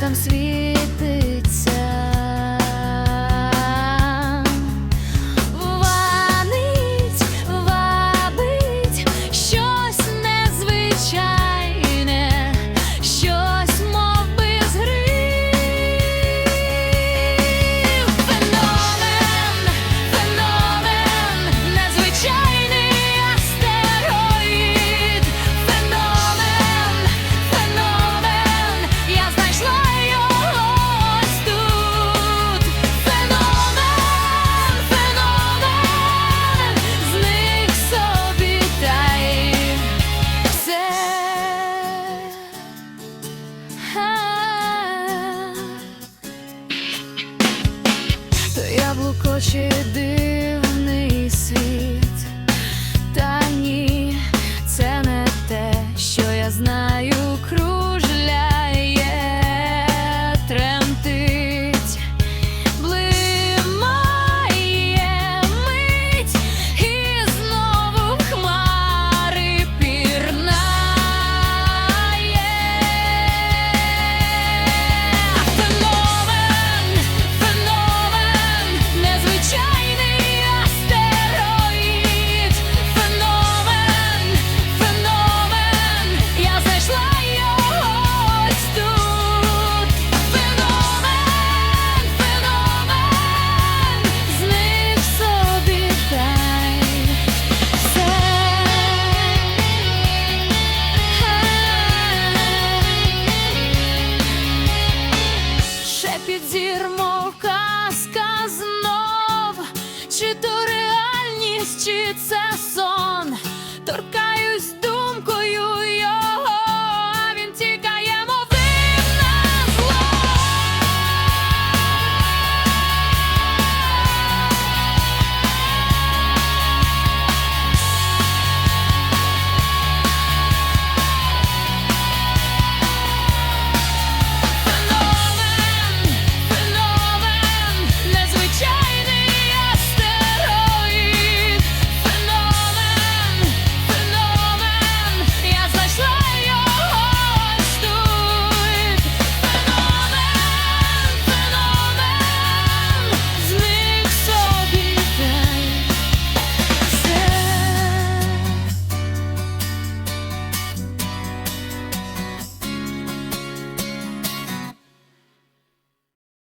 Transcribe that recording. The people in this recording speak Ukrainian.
там світиться. Яблуко чи дивний світ, та